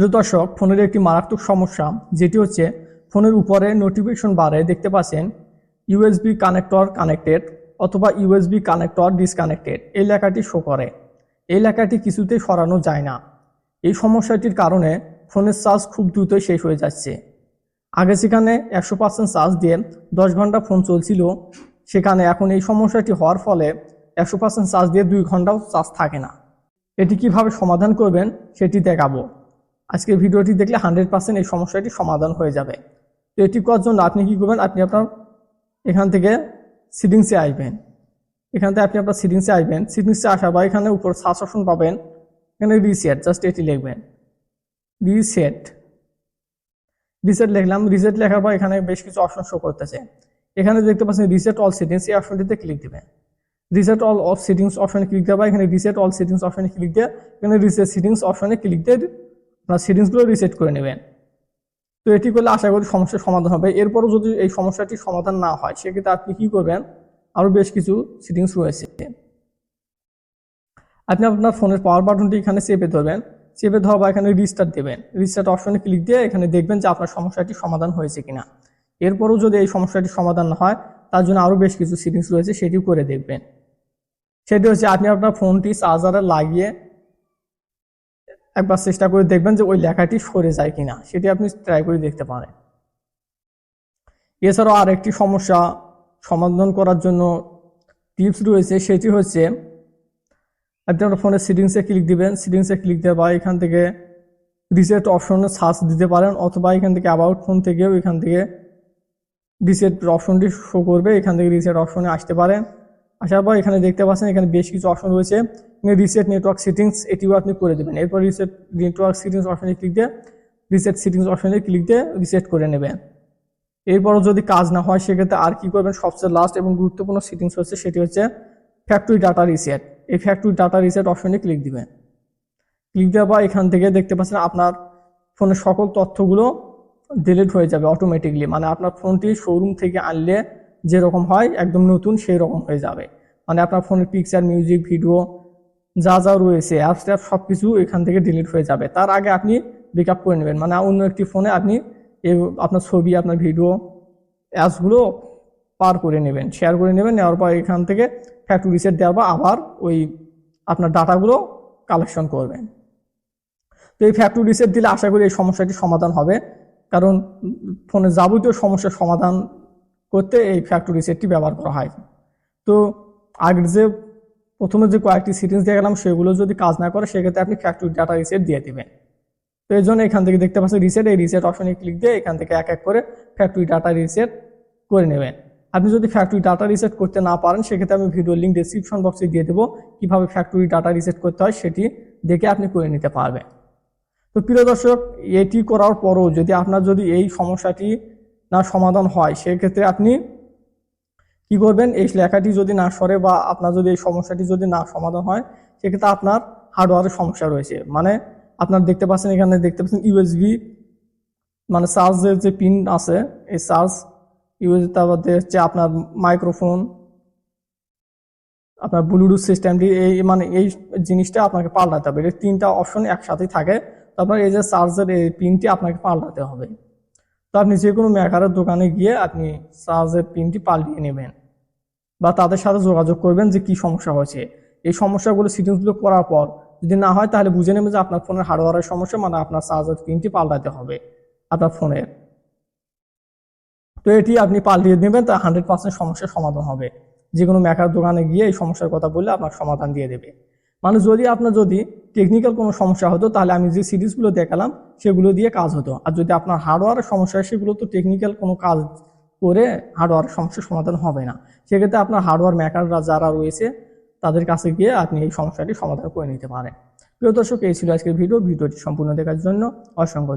প্রিয় দর্শক, ফোনের একটি মারাত্মক সমস্যা, যেটি হচ্ছে ফোনের উপরে নোটিফিকেশন বারে দেখতে পাচ্ছেন ইউএসবি কানেক্টর কানেক্টেড অথবা ইউএসবি কানেক্টর ডিসকানেক্টেড এই লেখাটি শো করে। এই লেখাটি কিছুতেই সরানো যায় না। এই সমস্যাটির কারণে ফোনের চার্জ খুব দ্রুতই শেষ হয়ে যাচ্ছে। আগে সেখানে একশো পার্সেন্ট চার্জ দিয়ে দশ ঘণ্টা ফোন চলছিল, সেখানে এখন এই সমস্যাটি হওয়ার ফলে একশো পার্সেন্ট চার্জ দিয়ে দুই ঘন্টাও চার্জ থাকে না। এটি কীভাবে সমাধান করবেন, সেটি দেখাবো। আজকের ভিডিওটি দেখলে হান্ড্রেড পার্সেন্ট এই সমস্যাটি সমাধান হয়ে যাবে। তো এটি করার জন্য আপনি কি করবেন? আপনি আপনার এখান থেকে সিটিংসে আসবেন। এখান থেকে আপনি আপনার সিটিংসে আসবেন। সিটিংসে আসা পর এখানে উপর সার্চ অপশন পাবেন। এখানে রিসেট জাস্ট এটি লিখবেন। রিসেট রিসেট লিখলাম। রিসেট লেখার পর এখানে বেশ কিছু অপশন শো করতেছে। এখানে দেখতে পাচ্ছেন রিসেট অল সেটিংস এই অপশনটিতে ক্লিক দিবেন রিসেট অল অফ সেটিংস অপশনে ক্লিক দেওয়া এখানে রিসেট অল সেটিংস অপশনে ক্লিক দিয়ে, এখানে রিসেট সেটিংস অপশনে ক্লিক দিয়ে আপনার সেটিংসগুলো রিসেট করে নেবেন। তো এটি করলে আশা করি সমস্যার সমাধান হবে। এরপরও যদি এই সমস্যাটি সমাধান না হয়, সেক্ষেত্রে আপনি কী করবেন? আরও বেশ কিছু সেটিংস রয়েছে। আপনি আপনার ফোনের পাওয়ার বাটনটি এখানে চেপে ধরবেন। চেপে ধরা বা এখানে রিস্টার্ট দেবেন। রিস্টার্ট অপশনে ক্লিক দিয়ে এখানে দেখবেন যে আপনার সমস্যাটি সমাধান হয়েছে কিনা। এরপরও যদি এই সমস্যাটি সমাধান না হয়, তার জন্য আরও বেশ কিছু সেটিংস রয়েছে, সেটিও করে দেখবেন। সেটি হচ্ছে আপনি আপনার ফোনটি চার্জারে লাগিয়ে একবার চেষ্টা করে দেখবেন যে ওই লেখাটি সরে যায় কিনা, সেটি আপনি ট্রাই করে দেখতে পারেন। এছাড়াও আরেকটি সমস্যা সমাধান করার জন্য টিপস রয়েছে, সেটি হচ্ছে আপনি আপনার ফোনের সেটিংসে ক্লিক দিবেন। সেটিংসে ক্লিক দেওয়া বা এখান থেকে রিসেট অপশনে সার্চ দিতে পারেন, অথবা এখান থেকে অ্যাবাউট ফোন থেকেও এখান থেকে রিসেট অপশনটি শো করবে, এখান থেকে রিসেট অপশনে আসতে পারেন আসার পর এখানে দেখতে পাচ্ছেন, এখানে বেশ কিছু অপশন রয়েছে। রিসেট নেটওয়ার্ক সেটিংস এটিও আপনি করে দেবেন। এরপর রিসেট নেটওয়ার্ক সেটিংস অপশনে ক্লিক দিয়ে রিসেট সেটিংস অপশনে ক্লিক দিয়ে রিসেট করে নেবেন। এরপরও যদি কাজ না হয়, সেক্ষেত্রে আর কি করবেন? সবচেয়ে লাস্ট এবং গুরুত্বপূর্ণ সেটিংস হচ্ছে, সেটি হচ্ছে ফ্যাক্টরি ডাটা রিসেট এই ফ্যাক্টরি ডাটা রিসেট অপশনে ক্লিক দিবেন। ক্লিক দেওয়ার পর এখান থেকে দেখতে পাচ্ছেন, আপনার ফোনের সকল তথ্যগুলো ডিলিট হয়ে যাবে অটোমেটিকলি মানে আপনার ফোনটি শোরুম থেকে আনলে যেরকম হয়, একদম নতুন সেই রকম হয়ে যাবে। মানে আপনার ফোনের পিকচার মিউজিক ভিডিও যা যা রয়েছে অ্যাপস ট্যাপ সব কিছু এখান থেকে ডিলিট হয়ে যাবে। তার আগে আপনি বেকআপ করে নেবেন। মানে অন্য একটি ফোনে আপনি আপনার ছবি, আপনার ভিডিও অ্যাপসগুলো পার করে নেবেন শেয়ার করে নেবেন, নেওয়ার পর এখান থেকে ফ্যাক্টরি রিসেট দেওয়ার পর আবার ওই আপনার ডাটাগুলো কালেকশন করবেন। তো এই ফ্যাক্টরি রিসেট দিলে আশা করি এই সমস্যাটি সমাধান হবে। কারণ ফোনের যাবতীয় সমস্যার সমাধান করতে এই ফ্যাক্টরি রিসেটটি ব্যবহার করা হয়। তো আগের যে প্রথমে যে কয়েকটি সিটিংস দিয়ে গেলাম, সেগুলো যদি কাজ না করে, সেক্ষেত্রে আপনি ফ্যাক্টরি ডাটা রিসেট দিয়ে দেবেন। তো এই জন্য এখান থেকে দেখতে পাচ্ছেন রিসেট এই রিসেট অপশনে ক্লিক দিয়ে এখান থেকে এক এক করে ফ্যাক্টরি ডাটা রিসেট করে নেবেন। আপনি যদি ফ্যাক্টরি ডাটা রিসেট করতে না পারেন, সেক্ষেত্রে আমি ভিডিও লিঙ্ক ডিসক্রিপশন বক্সে দিয়ে দেবো, কীভাবে ফ্যাক্টরি ডাটা রিসেট করতে হয়, সেটি দেখে আপনি করে নিতে পারবেন। তো প্রিয় দর্শক, এটি করার পরও যদি আপনার যদি এই সমস্যাটি না সমাধান হয়, সেক্ষেত্রে আপনি কি করবেন? এই লেখাটি যদি না সরে বা আপনার যদি এই সমস্যাটি যদি না সমাধান হয়, সেক্ষেত্রে আপনার হার্ডওয়ারের সমস্যা রয়েছে। মানে আপনার দেখতে পাচ্ছেন এখানে দেখতে পাচ্ছেন ইউএসবি মানে চার্জের যে পিন আছে, এই চার্জ ইউএসবি তারপরে হচ্ছে আপনার মাইক্রোফোন আপনার ব্লুটুথ সিস্টেমটি এই মানে এই জিনিসটা আপনাকে পাল্টাতে হবে। এই তিনটা অপশন একসাথেই থাকে। তো আপনার এই যে চার্জের এই পিনটি আপনাকে পাল্টাতে হবে। তো আপনি যে কোনো মেকারের দোকানে গিয়ে আপনি চার্জের পিনটি পাল্টিয়ে নেবেন বা তাদের সাথে যোগাযোগ করবেন যে কি সমস্যা হয়েছে। এই সমস্যাগুলো সিটিংসগুলো করার পর যদি না হয় তাহলে বুঝে নেবেন যে আপনার ফোনের হার্ডওয়ারের সমস্যা মানে আপনার চার্জের পিনটি পাল্টাতে হবে আপনার ফোনের। তো এটি আপনি পাল্টিয়ে নেবেন তা হান্ড্রেড পার্সেন্ট সমস্যার সমাধান হবে। যে কোনো মেকার দোকানে গিয়ে এই সমস্যার কথা বললে আপনার সমাধান দিয়ে দেবে। মানে যদি আপনার যদি টেকনিক্যাল কোনো সমস্যা হতো, তাহলে আমি যে সিরিজগুলো দেখালাম, সেগুলো দিয়ে কাজ হতো। আর যদি আপনার হার্ডওয়ারের সমস্যা হয়, সেগুলো তো টেকনিক্যাল কোনো কাজ করে হার্ডওয়ারের সমস্যার সমাধান হবে না। সেক্ষেত্রে আপনার হার্ডওয়ার মেকাররা যারা রয়েছে, তাদের কাছে গিয়ে আপনি এই সমস্যাটি সমাধান করে নিতে পারেন। প্রিয় দর্শক, এই ছিল আজকের ভিডিও ভিডিওটি সম্পূর্ণ দেখার জন্য অসংখ্য।